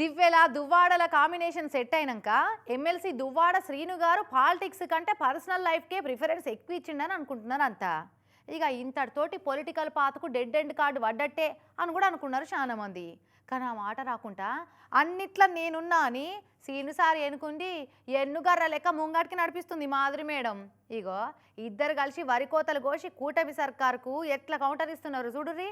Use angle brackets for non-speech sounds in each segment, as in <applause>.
దివ్వెల దువ్వాడల combination set అయినాక MLC Duvvada Srinu గారు పాలిటిక్స్ కంటే పర్సనల్ లైఫ్కే ప్రిఫరెన్స్ ఎక్కువ ఇచ్చిండని అనుకుంటున్నారు అంతా. ఇక ఇంతటితోటి పొలిటికల్ పాతకు డెడ్ ఎండ్ కార్డు పడ్డట్టే అని కూడా అనుకున్నారు చాలామంది. కానీ ఆ మాట రాకుండా అన్నిట్లా నేనున్నా అని సీనుసారి ఎనుకుంది ఎన్నుగర్ర లెక్క ముంగటికి నడిపిస్తుంది మాధురి మేడం. ఇగో ఇద్దరు కలిసి వరి కోతలు కోసి కూటమి సర్కార్కు ఎట్లా కౌంటర్ ఇస్తున్నారు చూడుర్రి.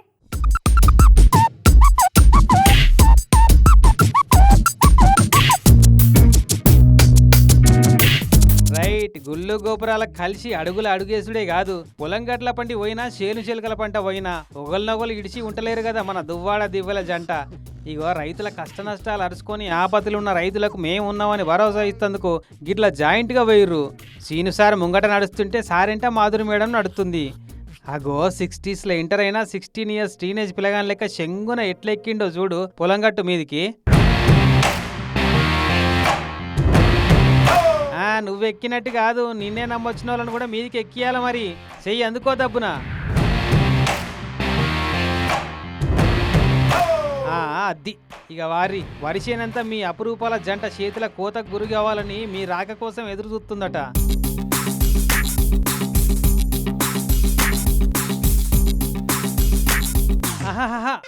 రైట్ గుళ్ళు గోపురాల కలిసి అడుగులు అడుగేసుడే కాదు. పొలం గట్ల పంటి పోయినా చేను చిలుకల పంట పోయినా ఒకరినొకరు ఇడిచి ఉంటలేరు కదా మన దువ్వాడ దివ్వల జంట. ఇగో రైతుల కష్ట నష్టాలు అరుచుకొని ఆపత్తులు ఉన్న రైతులకు మేము ఉన్నామని భరోసా ఇస్తందుకు గిట్ల జాయింట్గా వేయరు సీను సార్ ముంగట నడుస్తుంటే సారింట మాధురి మేడం నడుస్తుంది అగో సిక్స్టీస్లో ఇంటర్ అయినా సిక్స్టీన్ ఇయర్స్ టీనేజ్ పిల్లగాని లెక్క శంగున ఎట్లెక్కిండో చూడు పొలంగట్టు మీదికి. నువ్వు ఎక్కినట్టు కాదు నిన్నే నమ్మొచ్చిన వాళ్ళని కూడా మీదికి ఎక్కియాల మరి. చెయ్యి అందుకో దబ్బున అద్ది ఇక వారి వరిసేనంతా మీ అపురూపాల జంట చేతుల కోతకు గురి కావాలని మీ రాక కోసం ఎదురు చూస్తుందట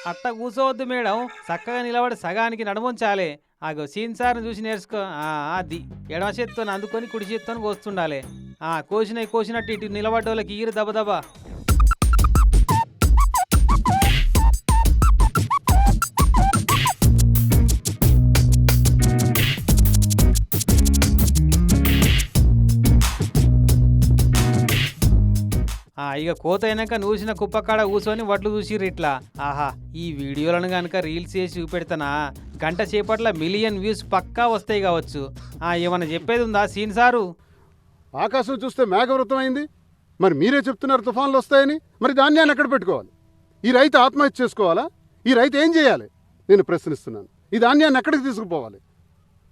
అట్ట కూర్చోవద్దు మేడం. చక్కగా నిలబడి సగానికి నడుముంచాలి. ఆగో సీన్ సార్ని చూసి నేర్చుకో. ఆ, అది. ఎడమ చేత్తో అందుకొని కుడి చేత్తో కోస్తుండాలి ఆ కోసినవి కోసినట్టు ఇటు నిలబడ్డోళ్ళకి ఈరు దబదబా. ఇక కోత అయినాక నూసిన కుప్పకాడ కూర్చొని వడ్లు చూసిర్రు ఇట్లా. ఆహా ఈ వీడియోలను కనుక రీల్స్ చేసి చూపెడతానా? గంట సేపట్ల మిలియన్ వ్యూస్ పక్కా వస్తాయి కావచ్చు. ఆ ఏమన్నా చెప్పేది ఉందా సీన్ సారు? ఆకాశం చూస్తే మేఘవృతం అయింది. మరి మీరే చెప్తున్నారు తుఫాన్లు వస్తాయని? మరి ధాన్యాన్ని ఎక్కడ పెట్టుకోవాలి? ఈ రైతు ఆత్మహత్య చేసుకోవాలా? ఈ రైతు ఏం చేయాలి? నేను ప్రశ్నిస్తున్నాను. ఈ ధాన్యాన్ని ఎక్కడికి తీసుకుపోవాలి?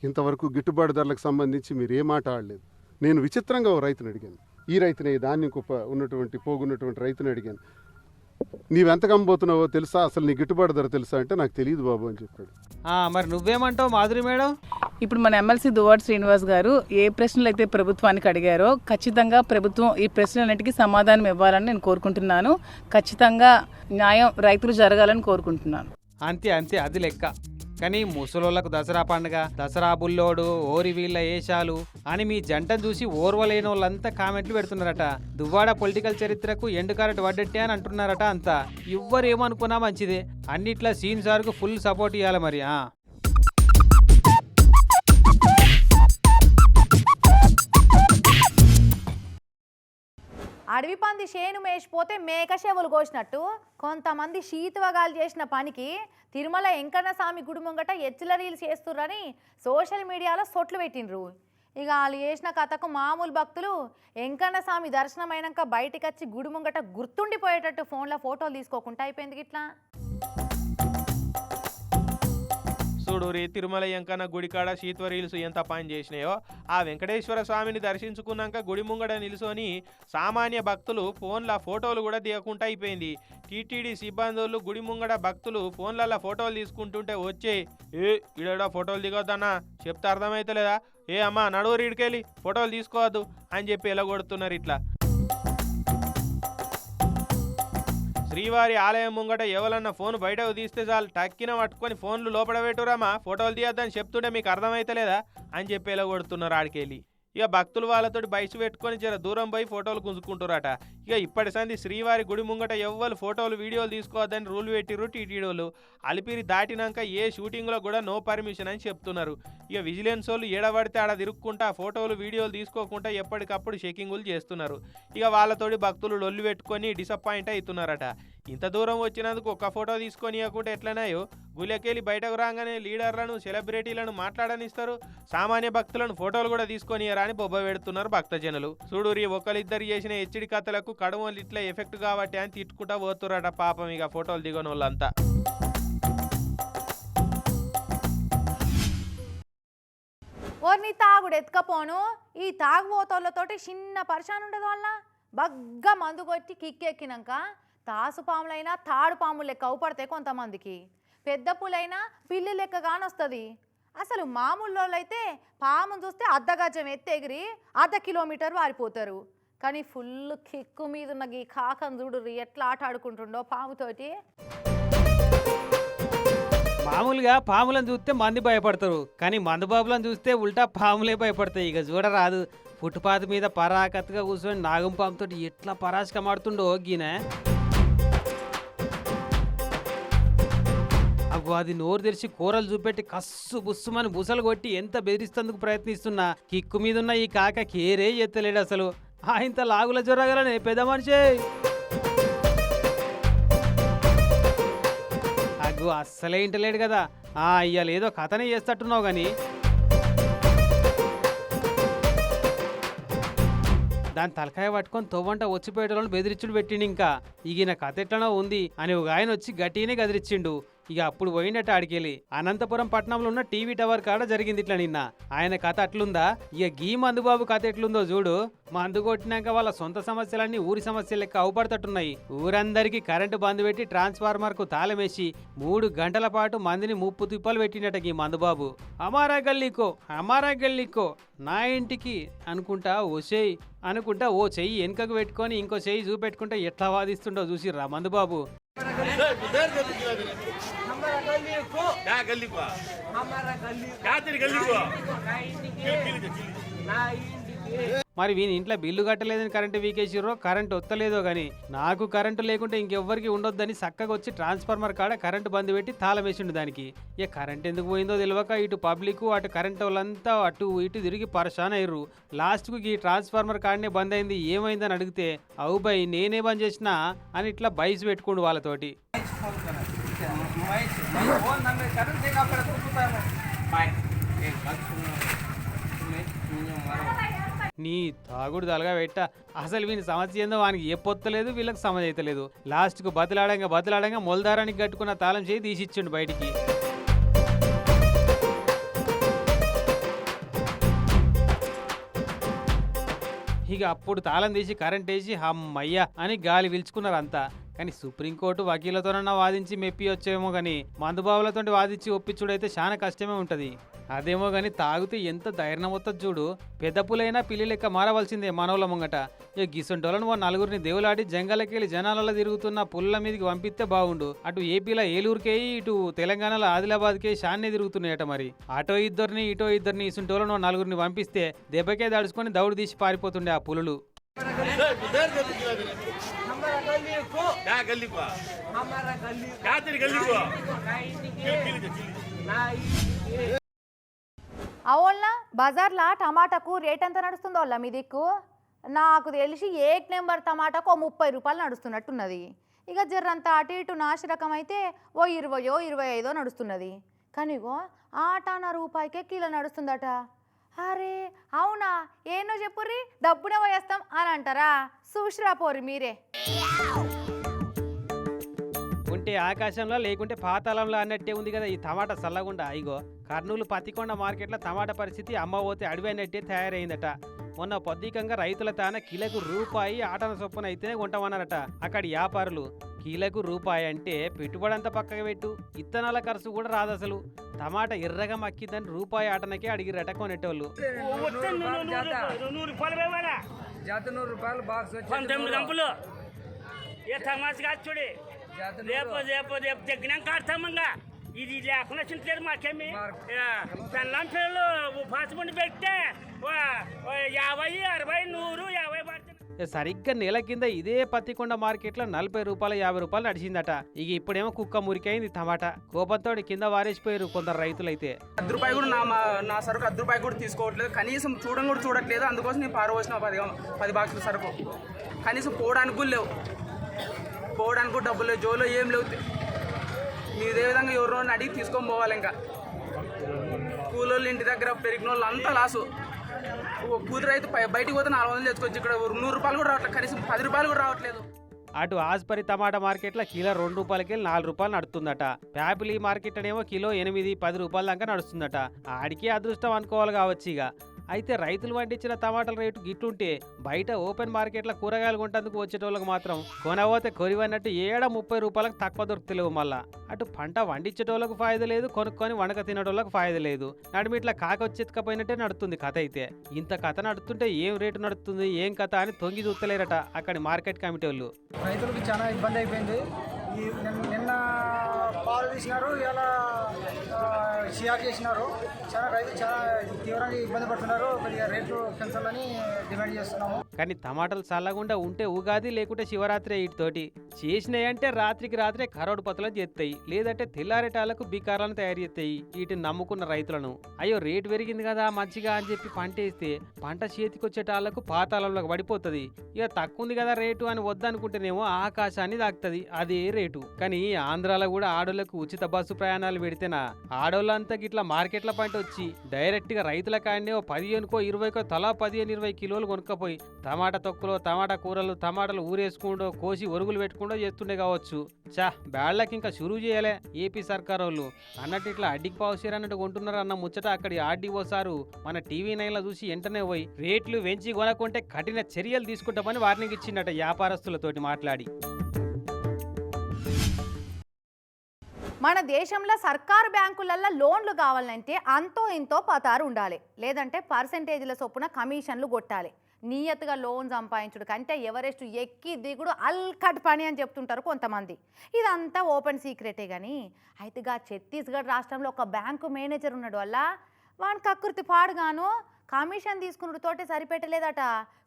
ఇంతవరకు గిట్టుబాటు ధరలకు సంబంధించి మీరు ఏ మాట ఆడలేదు నేను విచిత్రంగా ఓ రైతుని అడిగాను. ఈ రైతుని ఈ ధాన్యం కుప్ప ఉన్నటువంటి పోగున్నటువంటి రైతుని అడిగాను. నీవెంతకు అమ్మబోతున్నావో తెలుసా? అసలు నీ గిట్టుబాటు ధర తెలుసా? అంటే నాకు తెలియదు బాబు అని చెప్పాడు. ఆ, మరి నువ్వేమంటావు మాధురి మేడం? ఇప్పుడు మన ఎమ్మెల్సీ దువ్వాడ శ్రీనివాస్ గారు ఏ ప్రశ్నలు అయితే ప్రభుత్వానికి అడిగారో ఖచ్చితంగా ప్రభుత్వం ఈ ప్రశ్నలన్నిటికీ సమాధానం ఇవ్వాలని నేను కోరుకుంటున్నాను. ఖచ్చితంగా న్యాయం రైతులు జరగాలని కోరుకుంటున్నాను. అంతే అంతే అది లెక్క. కానీ ముసలోళ్ళకు దసరా పండుగ దసరా బుల్లోడు ఓరి వీళ్ళ ఏషాలు అని మీ జంట చూసి ఓర్వలేని వాళ్ళంతా కామెంట్లు పెడుతున్నారట. దువ్వాడ పొలిటికల్ చరిత్రకు ఎండు కరెక్ట్ వడ్డట్టే అని అంటున్నారట అంతా. ఎవ్వరు ఏమనుకున్నా మంచిదే. అన్నిట్లా సీన్ సార్కు ఫుల్ సపోర్ట్ ఇవ్వాలి మరి అడవి పంది చేను మేసిపోతే మేక చెవులు కోసినట్టు కొంతమంది శీతవగాలు చేసిన పనికి తిరుమల వెంకన్న స్వామి గుడి ముంగట ఎచ్చుల రీల్స్ చేస్తుర్రని సోషల్ మీడియాలో సొట్లు పెట్టిండ్రు. ఇక వాళ్ళు చేసిన కథకు మామూలు భక్తులు వెంకన్న స్వామి దర్శనమైనాక బయటికి వచ్చి గుడి ముంగట గుర్తుండిపోయేటట్టు ఫోన్లో ఫోటోలు తీసుకోకుండా అయిపోయింది ఇట్లా చూడురి తిరుమల ఎంకన్న గుడికాడ శీత్వరీల్స్ ఎంత పని చేసినాయో ఆ వెంకటేశ్వర స్వామిని దర్శించుకున్నాక గుడి ముంగడ నిలుసొని సామాన్య భక్తులు ఫోన్ల ఫోటోలు కూడా దిగకుండా అయిపోయింది. టీటీడీ సిబ్బందులు గుడి ముంగడ భక్తులు ఫోన్లలో ఫోటోలు తీసుకుంటుంటే వచ్చే ఏ ఇడ ఫోటోలు దిగొద్దన్నా చెప్తే అర్థమైతలేదా? ఏ అమ్మా నడువురు ఇడికెళ్ళి ఫోటోలు తీసుకోవద్దు అని చెప్పి ఎలగొడుతున్నారు ఇట్లా. శ్రీవారి ఆలయం ముంగట ఎవరన్నా ఫోన్ బయటకు తీస్తే చాలు. టక్కిన పట్టుకొని ఫోన్లు లోపల పెట్టురామా ఫోటోలు తీయద్దని చెప్తుంటే మీకు అర్థమైతలేదా? అని చెప్పేలా కొడుతున్నారు ఆడికెళ్ళి. ఇక భక్తులు వాళ్ళతోటి బయసు పెట్టుకొని జర దూరం పోయి ఫోటోలు గుంజుకుంటారట ఇక ఇప్పటి సంది శ్రీవారి గుడి ముంగట ఎవ్వరు ఫోటోలు వీడియోలు తీసుకోవద్దని రూల్ పెట్టిర్రు టీటీడీలు. అలిపిరి దాటినాక ఏ షూటింగ్లో కూడా నో పర్మిషన్ అని చెప్తున్నారు. ఇక విజిలెన్స్ వాళ్ళు ఏడబడితే ఆడ తిరుక్కుంటా ఫోటోలు వీడియోలు తీసుకోకుండా ఎప్పటికప్పుడు చెకింగులు చేస్తున్నారు. ఇక వాళ్ళతోటి భక్తులు డొల్లు పెట్టుకొని డిసప్పాయింట్ అవుతున్నారట. ఇంత దూరం వచ్చినందుకు ఒక్క ఫోటో తీసుకొని ఇవ్వకుంటే ఎట్లనాయో గుళ్ళకెళ్ళి బయటకు రాగానే లీడర్లను సెలబ్రిటీలను మాట్లాడనిస్తారు. సామాన్య భక్తులను ఫోటోలు కూడా తీసుకొని అని బొబ్బ పెడుతున్నారు భక్తజనులు. చూడురి ఒకరిద్దరు చేసిన హెచ్చడి కథలకు కడవలు ఇట్లా ఎఫెక్ట్ కాబట్టి అని తిట్టుకుంటా పోతురట పాపం ఇక ఫోటోలు దిగని వాళ్ళంతా ఓర్ని తాగుడు ఎత్తుకపోను ఈ తాగుబోతోళ్ళతోటి చిన్న పరిశాన్ ఉండదు వాళ్ళ బగ్గా మందు కొట్టి కిక్కెక్కినాక తాసు పాములైనా తాడు పాములు లెక్క అవుపడతాయి కొంతమందికి. పెద్ద పులైనా పిల్లి లెక్క కానొస్తుంది అసలు మామూలు అయితే పామును చూస్తే అర్ధగజం ఎత్తి ఎగిరి అర్ధ కిలోమీటర్ వారిపోతారు. కానీ ఫుల్ కిక్కు మీద ఉన్న ఈ కాకం చూడుర్రి ఎట్లా ఆట ఆడుకుంటుండో పాముతోటి. మామూలుగా పాములను చూస్తే మంది భయపడతారు. కానీ మందుబాబులను చూస్తే ఉల్టా పాములే భయపడతాయి. ఇక చూడరాదు ఫుట్పాత్ మీద పరాకత్తుగా కూర్చొని నాగం పాముతో ఎట్లా పరాశకమాడుతుండో గీనే నాకు అది నోరు తెరిచి కూరలు చూపెట్టి కస్సు బుస్సుమని బుసలు కొట్టి ఎంత బెదిరిస్తందుకు ప్రయత్నిస్తున్నా? కిక్కు మీదున్న ఈ కాక కేరే ఎత్తలేడు అసలు. ఆ ఇంత లాగుల జొరగలనే పెద్ద మనిషి. అగ్గు అస్సలే ఇంటలేడు కదా. ఆ ఇయ్యాల ఏదో కథనే చేస్తట్టున్నావు కానీ దాని తలకాయ పట్టుకొని తొవ్వంట వచ్చిపోయేటోళ్ళని బెదిరించుడు పెట్టిండు ఇంకా. ఈగిన కథ ఎట్లనో ఉంది అని ఒక ఆయన వచ్చి గట్టిగానే గదిరిచ్చిండు ఇక అప్పుడు పోయిండట ఆడికెళ్ళి. అనంతపురం పట్టణంలో ఉన్న టీవీ టవర్ కాడ జరిగింది ఇట్లా నిన్న. ఆయన కథ అట్లుందా? ఇక గీ మందుబాబు కథ ఎట్లుందో చూడు. మందు కొట్టినాక వాళ్ళ సొంత సమస్యలన్నీ ఊరి సమస్యలు లెక్క అవుపడతట్టున్నాయి. ఊరందరికీ కరెంటు బంద్ పెట్టి ట్రాన్స్ఫార్మర్కు తాళమేసి మూడు గంటల పాటు మందిని ముప్పు తిప్పలు పెట్టినట ఈ మందుబాబు. అమారా గల్లీకో అమారా గల్లీకో నా ఇంటికి అనుకుంటా ఓసేయ్ అనుకుంటా ఓ చెయ్యి వెనుకకు పెట్టుకొని ఇంకో చెయ్యి చూపెట్టుకుంటే ఎట్లా వాదిస్తుండో చూసిర్రా మందుబాబు. ಗಲ್ಲಿ ಗಲ್ಲಿ మరి వీని ఇంట్లో బిల్లు కట్టలేదని కరెంటు వీకేసిర్రో కరెంటు వస్తలేదో కానీ నాకు కరెంటు లేకుంటే ఇంకెవ్వరికి ఉండొద్దని చక్కగా వచ్చి ట్రాన్స్ఫార్మర్ కాడ కరెంటు బంద్ పెట్టి తాళమేసిండు దానికి. ఇక కరెంట్ ఎందుకు పోయిందో తెలియక ఇటు పబ్లిక్ అటు కరెంట్ వాళ్ళంతా అటు ఇటు తిరిగి పరసాన్ అయ్యారు లాస్ట్కు ఈ ట్రాన్స్ఫార్మర్ కాడనే బంద్ అయింది ఏమైందని అడిగితే అవు బై నేనే బంద్ చేసినా? అని ఇట్లా బైస్ పెట్టుకోండు వాళ్ళతోటి. నీ తాగుడు దలగా పెట్ట. అసలు వీని సమస్య ఏందో వానికి ఏ పొత్తలేదు వీళ్ళకి సమస్య అవుతలేదు లాస్ట్కు బతిలాడంగా బతిలాడంగా మొలదారానికి కట్టుకున్న తాళం చేయి తీసిచ్చిండు బయటికి. ఇక అప్పుడు తాళం తీసి కరెంట్ వేసి హమ్మయ్య అని గాలి పీల్చుకున్నారంతా కానీ సుప్రీంకోర్టు వకీలతోనన్నా వాదించి మెప్పి వచ్చేమో కానీ మందుబాబులతో వాదించి ఒప్పించుడైతే చాలా కష్టమే ఉంటుంది. అదేమో కానీ తాగితే ఎంత ధైర్యం వస్తుంది చూడు పెద్దపులైనా పిల్లి లెక్క మారవలసిందే మనవుల ముంగట. ఇక గిసంటోలను ఓ నలుగురిని దేవులాడి జంగలకెళ్ళి జనాలలో తిరుగుతున్న పుల్ల మీదకి పంపిస్తే బాగుండు అటు ఏపీలో ఏలూరుకే ఇటు తెలంగాణలో ఆదిలాబాద్కే షాన్నే తిరుగుతున్నాయట మరి. అటో ఇద్దరిని ఇటో ఇద్దరిని ఇసుంటోలను ఓ నలుగురిని పంపిస్తే దెబ్బకే దాడుచుకొని దౌడు తీసి పారిపోతుండే ఆ పులులు. क्या गली को हमारा गली क्या तेरी गली को అవునా బజార్లో టమాటాకు రేట్ ఎంత నడుస్తుందో వాళ్ళ మీ దిక్కు నాకు తెలిసి ఏక్ నెంబర్ టమాటాకు ఓ ముప్పై రూపాయలు నడుస్తున్నట్టున్నది ఇక జర్రంత అటు ఇటు నాశరకం అయితే ఓ ఇరవయో ఇరవై ఐదో నడుస్తున్నది కానీ ఇగో ఆటాన రూపాయికే కిలో నడుస్తుందట అరే అవునా ఏనో చెప్పుర్రి డబ్బునే పోయేస్తాం అని అంటారా చూసిరా పోరి మీరే ఉంటే ఆకాశంలో లేకుంటే పాతాళంలో అన్నట్టే ఉంది కదా ఈ టమాటా చల్లగుండా. ఇగో కర్నూలు పత్తికొండ మార్కెట్లో టమాటా పరిస్థితి అమ్మ పోతే అడవి అన్నట్టే తయారైందట. మొన్న పొద్దికంగా రైతుల తాన కిలకు రూపాయి ఆటన చొప్పున అయితేనే కొంటామన్నారట అక్కడి వ్యాపారులు కీలకు రూపాయి అంటే పెట్టుబడి అంతా పక్కకు పెట్టు ఇత్తనాల ఖర్చు కూడా రాదు అసలు. టమాటా ఎర్రగా మక్కిద్దని రూపాయి ఆటనకే అడిగిరట కొనేటోళ్ళు. రూపాయలు పోయినా ఏ తమాసి కాదు చూడి రేపు రేపు రేపు దగ్గర కడతామంగా ఇది లేకుండా చింతలేదు మాకేమి. పెళ్ళం పిల్లలు ఉపాసముండి పెడితే వా- వా యాభై అరవై నూరు యాభై పడుతుంది. సరిగ్గా నెల కింద ఇదే పత్తికొండ మార్కెట్లో నలభై రూపాయలు యాభై రూపాయలు నడిచిందట. ఇక ఇప్పుడేమో కుక్క మురికైంది టమాటా. కోపంతో కింద వారేసిపోయారు కొందరు రైతులైతే. అర్ధ రూపాయి కూడా నా నా సరుకు అర్ధ రూపాయి కూడా తీసుకోవట్లేదు. కనీసం చూడడం కూడా చూడట్లేదు. అందుకోసం నేను పారవచ్చిన పది పది బాక్సుల సరుకు. కనీసం పోవడానికి కూడా లేవు. పోవడానికి డబ్బులు లేవు జోలో ఏం లేవు. మీరు ఇదే విధంగా ఎవరినో అడిగి తీసుకొని పోవాలి ఇంకా. కూలోళ్ళు ఇంటి దగ్గర పెరిగిన వాళ్ళు అంతా లాసు కూతురు అయితే బయటికి పోతే నాలుగు వందలు తెచ్చుకోవచ్చు ఇక్కడ నూరు రూపాయలు కూడా రావట్లేదు కనీసం పది రూపాయలు కూడా రావట్లేదు. అటు ఆస్పరి టమాటా మార్కెట్లో కిలో రెండు రూపాయలకి వెళ్ళి నాలుగు రూపాయలు నడుతుందట ప్యాపిలి మార్కెట్ అనేమో కిలో ఎనిమిది పది రూపాయల దాకా నడుస్తుందట. ఆడికి అదృష్టం అనుకోవాలి కావచ్చు ఇక. అయితే రైతులు పండించిన టమాటాల రేటు గిట్టుంటే బయట ఓపెన్ మార్కెట్లో కూరగాయలు కొంటందుకు వచ్చేటోళ్ళకి మాత్రం కొనబోతే కొరివన్నట్టు ఏడ ముప్పై రూపాయలకు తక్కువ దొరుకుతలేవు మళ్ళా. అటు పంట వండించేటోళ్ళకు ఫాయిదా లేదు కొనుక్కొని వండక తినేటోళ్ళకి ఫాయిదా లేదు. నడుమి ఇట్లా కాకొచ్చెత్తుకపోయినట్టే నడుస్తుంది కథ అయితే. ఇంత కథ నడుస్తుంటే ఏం రేటు నడుస్తుంది ఏం కథ అని తొంగి చూస్తలేరట అక్కడి మార్కెట్ కమిటీ వాళ్ళు. రైతులకు చాలా ఇబ్బంది అయిపోయింది. నిన్న పాలు తీసినారు ఇలా షియార్ చేసినారు. చాలా రైతులు చాలా తీవ్రంగా ఇబ్బంది పడుతున్నారు. కొద్దిగా రేట్లు పెంచాలని డిమాండ్ చేస్తున్నాము. కానీ టమాటాలు చల్లకుండా ఉంటే ఉగాది లేకుంటే శివరాత్రి వీటితోటి చేసినాయంటే రాత్రికి రాత్రే కరోడు పతలను చేస్తాయి లేదంటే తెల్లారేటాలకు బికారాలను తయారు చేస్తాయి వీటిని నమ్ముకున్న రైతులను. అయ్యో రేటు పెరిగింది కదా మంచిగా అని చెప్పి పంట వేస్తే పంట చేతికొచ్చేటాళ్ళకు పాతాళంలోకి పడిపోతుంది. ఇక తక్కువ ఉంది కదా రేటు అని వద్దనుకుంటేనేమో ఆకాశాన్ని తాకుతుంది అదే రేటు. కానీ ఆంధ్రాలో కూడా ఆడోళ్ళకు ఉచిత బస్సు ప్రయాణాలు పెడితేనా? ఆడోళ్ళంతా గిట్లా మార్కెట్ల పంట వచ్చి డైరెక్ట్గా రైతుల కాడనే ఓ పదిహేనుకో ఇరవైకో తలా పదిహేను ఇరవై కిలోలు కొనుక్కపోయి టమాటా తొక్కులో టమాటా కూరలు టమాటాలు ఊరేసుకుంటూ కోసి ఒరుగులు పెట్టుకుంటూ చేస్తుండే కావచ్చు. చా బ్యాళ్ళకి ఇంకా షురువు చేయలే ఏపీ సర్కార్ వాళ్ళు అన్నట్టు ఇట్లా అడ్డికి పావుసేరు అన్నట్టు కొంటున్నారు అన్న ముచ్చట అక్కడి ఆర్డీఓ సారు మన టీవీ నైన్లో చూసి వెంటనే పోయి రేట్లు పెంచి కొనకుంటే కఠిన చర్యలు తీసుకుంటామని వార్నింగ్ ఇచ్చిండట వ్యాపారస్తులతోటి మాట్లాడి. మన దేశంలో సర్కారు బ్యాంకులల్లో లోన్లు కావాలంటే అంతో ఇంతో పతారు ఉండాలి. లేదంటే పర్సంటేజ్ల చొప్పున కమిషన్లు కొట్టాలి. నియత్గా లోన్ సంపాదించుడు కంటే ఎవరెస్ట్ ఎక్కి దిగుడు అల్కట్ పని అని చెప్తుంటారు కొంతమంది. ఇదంతా ఓపెన్ సీక్రెటే కానీ అయితే గా ఛత్తీస్గఢ్ రాష్ట్రంలో ఒక బ్యాంకు మేనేజర్ ఉన్నాడు వల్ల వాని కకృతి పాడుగాను కమిషన్ తీసుకున్నతోటి సరిపెట్టలేదట.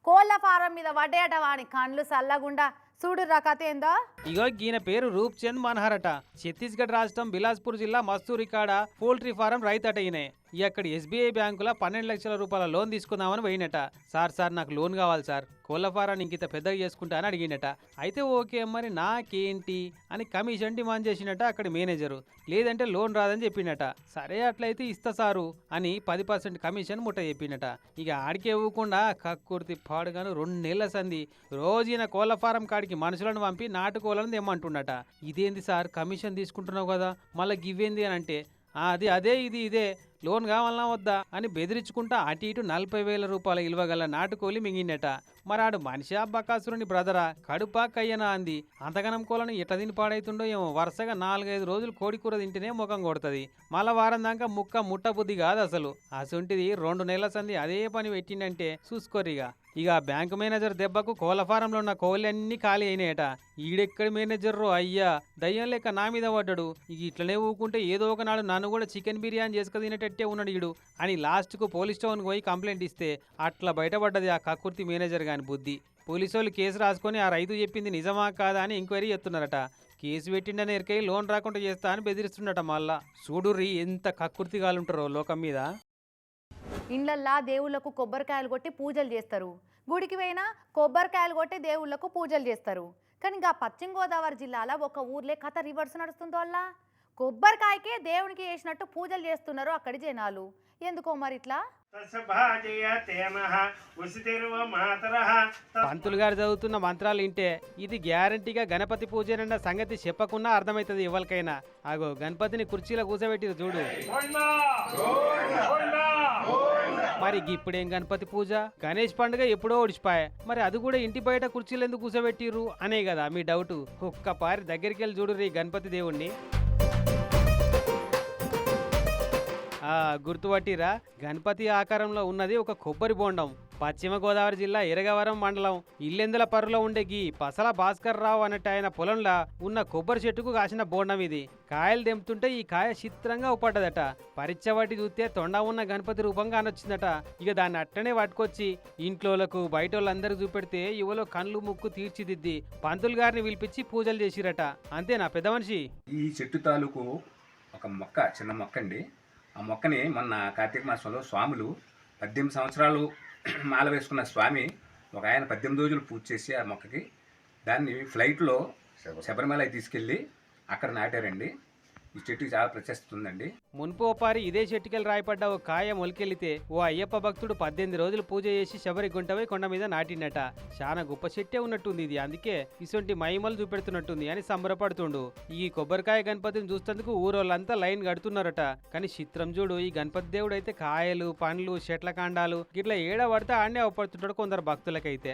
కోళ్ళ ఫారం మీద పడ్డాయట వాని కండ్లు సల్లగుండా. చూడు కథ ఏందో. ఇగో ఈయన పేరు రూప్ చంద్ మన్హర్ అట ఛత్తీస్గఢ్ రాష్ట్రం బిలాస్పూర్ జిల్లా మస్తూరి కాడ పోల్ట్రీ ఫారం రైతు అట ఇక్కడ ఎస్బీఐ బ్యాంకులో పన్నెండు లక్షల రూపాయల లోన్ తీసుకుందామని పోయినట. సార్ సార్ నాకు లోన్ కావాలి సార్. కోళ్ళ ఫారాన్ని ఇంకిత పెద్దగా చేసుకుంటా అని అడిగినట అయితే ఓకే మరి నాకేంటి? అని కమిషన్ డిమాండ్ చేసినట అక్కడ మేనేజరు. లేదంటే లోన్ రాదని చెప్పినట సరే అట్లయితే ఇస్తా సారు అని పది పర్సెంట్ కమిషన్ ముట్ట చెప్పినట ఇక ఆడికే ఇవ్వకుండా కక్కుర్తి పాడుగాను రెండు నెలల సంది రోజున కోళ్ళ ఫారం కాడికి మనుషులను పంపి నాటుకోవాలని తెమ్మంటున్నట ఇదేంది సార్? కమిషన్ తీసుకుంటున్నావు కదా. మళ్ళీ గివ్వేంది అని అంటే అది అదే ఇది ఇదే. లోన్ కావాలన్నా వద్దా అని బెదిరించుకుంటా అటు ఇటు నలభై వేల రూపాయల ఇలువగల నాటుకోలి మింగిండట మరాడు మనిషి బకాసురుని బ్రదరా కడుపా కయ్యనా అంది. అంతగనం కోలను ఎట్ట తిని పాడైతుండో ఏమో వరుసగా నాలుగైదు రోజులు కోడికూర తింటేనే ముఖం కొడుతుంది. మళ్ళా వారం దాకా ముక్క ముట్ట బుద్ధి కాదు అసలు. అసొంటిది రెండు నెలల సంది అదే పని పెట్టిండంటే చూసుకోరిగా. ఇక బ్యాంకు మేనేజర్ దెబ్బకు కోళ్ళ ఫారంలో ఉన్న కోళ్ళన్నీ ఖాళీ అయినాయట. ఈడెక్కడి మేనేజర్రో? అయ్యా! దయ్యం లెక్క నా మీద పడ్డాడు. ఇక ఇట్లనే ఊకుంటే ఏదో ఒకనాడు నన్ను కూడా చికెన్ బిర్యానీ చేసుకు తినేటట్టే ఉన్నాడు ఈడు అని లాస్ట్కు పోలీస్ స్టేషన్కి పోయి కంప్లైంట్ ఇస్తే అట్లా బయటపడ్డది ఆ కక్కుర్తి మేనేజర్ గాని బుద్ధి. పోలీసు వాళ్ళు కేసు రాసుకొని ఆ రైతు చెప్పింది నిజమా కాదా అని ఎంక్వైరీ చేస్తున్నారట. కేసు పెట్టిండని ఎరికై లోన్ రాకుండా చేస్తా అని బెదిరిస్తుండట మళ్ళా. చూడుర్రి ఎంత కక్కుర్తిగాలుంటారో లోకం మీద. ఇండ్లల్లా దేవుళ్ళకు కొబ్బరికాయలు కొట్టి పూజలు చేస్తారు. గుడికి పోయినా కొబ్బరికాయలు కొట్టి దేవుళ్ళకు పూజలు చేస్తారు. కానీ ఇంకా పశ్చిమ గోదావరి జిల్లాలో ఒక ఊర్లే కథ రివర్స్ నడుస్తుందో వల్ల కొబ్బరికాయకే దేవునికి వేసినట్టు పూజలు చేస్తున్నారు అక్కడి జనాలు. ఎందుకో మరి ఇట్లా? పంతులు గారు చదువుతున్న మంత్రాలు వింటే ఇది గ్యారంటీగా గణపతి పూజనన్న సంగతి చెప్పకున్నా అర్థమవుతుంది ఎవరికైనా. అగో గణపతిని కుర్చీలో కూర్చోబెట్టి చూడు. మరి ఇప్పుడేం గణపతి పూజ? గణేష్ పండుగ ఎప్పుడో ఒడిచిపాయ మరి అది కూడా ఇంటి బయట కుర్చీలు ఎందుకు కూర్చోబెట్టిర్రు అనే కదా మీ డౌట్. ఒక్కపారి దగ్గరికి వెళ్ళి చూడు రీ గణపతి దేవుణ్ణి. గుర్తుపట్టిరా? గణపతి ఆకారంలో ఉన్నది ఒక కొబ్బరి బోండం. పశ్చిమ గోదావరి జిల్లా ఎరగవరం మండలం ఇల్లెందుల పరులో ఉండే గీ పసల భాస్కర్ రావు అన్నట్టు ఆయన పొలంలో ఉన్న కొబ్బరి చెట్టుకు కాసిన బోండం ఇది. కాయలు తెంపుతుంటే ఈ కాయ చిత్రంగా ఉపడ్డదట పరిచవటి చూస్తే తొండ ఉన్న గణపతి రూపంగా అనొచ్చిందట. ఇక దాన్ని అట్టనే పట్టుకొచ్చి ఇంట్లోలకు బయట వాళ్ళందరూ చూపెడితే యువలో కళ్ళు ముక్కు తీర్చిదిద్ది పంతులు గారిని పిలిపించి పూజలు చేసిరట. అంతేనా పెద్ద మనిషి? ఈ చెట్టు తాలూకు ఒక మొక్క చిన్న మొక్క అండి ఆ మొక్కని మొన్న కార్తీక మాసంలో స్వాములు పద్దెనిమిది సంవత్సరాలు <clears throat> మాల వేసుకున్న స్వామి ఒక ఆయన పద్దెనిమిది రోజులు పూజ చేసి ఆ మొక్కకి దాన్ని ఫ్లైట్లో శబరిమల. తీసుకెళ్ళి అక్కడ నాటారండి. ఈ చెట్టుకి చాలా ప్రశస్తి ఉందండి. మున్పు ఓపారి ఇదే చెట్టుకెళ్ళి రాయపడ్డ ఓ కాయ మొలికెళ్ళితే ఓ అయ్యప్ప భక్తుడు పద్దెనిమిది రోజులు పూజ చేసి శబరి గుంటపై కొండ మీద నాటిండట. చాలా గొప్ప చెట్టే ఉన్నట్టుంది ఇది. అందుకే ఇసొంటి మహిమలు చూపెడుతున్నట్టుంది అని సంబరపడుతుండు. ఈ కొబ్బరికాయ గణపతిని చూస్తేందుకు ఊరోళ్ళంతా లైన్ కడుతున్నారట. కానీ చిత్రం చూడు ఈ గణపతి దేవుడు అయితే కాయలు పండ్లు చెట్ల కాండాలు ఇట్లా ఏడ పడితే ఆడనే అవపడుతుంటాడు కొందరు భక్తులకైతే.